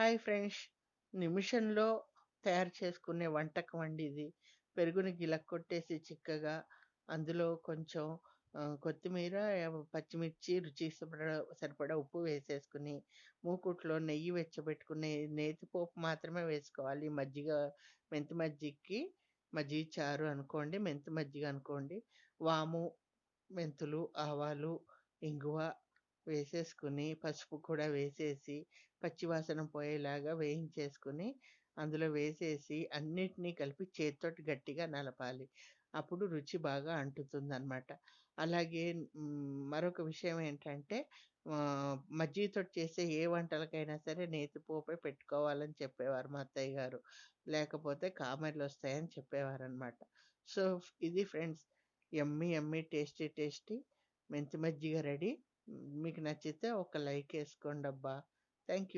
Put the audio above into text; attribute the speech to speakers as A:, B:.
A: Hi friends! నిమిషంలో తయారు చేసుకునే వంటకం అండి ఇది. పెరుగుని గిలక్కొట్టేసి చిక్కగా అందులో కొంచెం కొత్తిమీర, పచ్చిమిర్చి రుచి సరిపడా సరిపడా ఉప్పు వేసేసుకుని మూకుట్లో నెయ్యి వెచ్చబెట్టుకుని నేతిపోపు మాత్రమే వేసుకోవాలి. మజ్జిగ మెంతి మజ్జిగకి మజ్జిగ చారు అనుకోండి, మెంతి మజ్జిగ అనుకోండి. వాము, మెంతులు, ఆవాలు, ఇంగువ వేసేసుకొని, పసుపు కూడా వేసేసి, పచ్చివాసన పోయేలాగా వేయించేసుకొని, అందులో వేసేసి అన్నిటిని కలిపి చేతితోటి గట్టిగా నలపాలి. అప్పుడు రుచి బాగా అంటుతుందనమాట. అలాగే మరొక విషయం ఏంటంటే ఆహ్, చేసే ఏ వంటలకైనా సరే నేతి పోపే పెట్టుకోవాలని చెప్పేవారు మా అత్తయ్య గారు. లేకపోతే కామెర్లొస్తాయని చెప్పేవారనమాట. సో, ఇది friends yummy yummy tasty tasty మెంతి మజ్జిగ రెడీ. మీకు నచ్చితే ఒక లైక్ వేసుకోండి అబ్బా థ్యాంక్ యూ.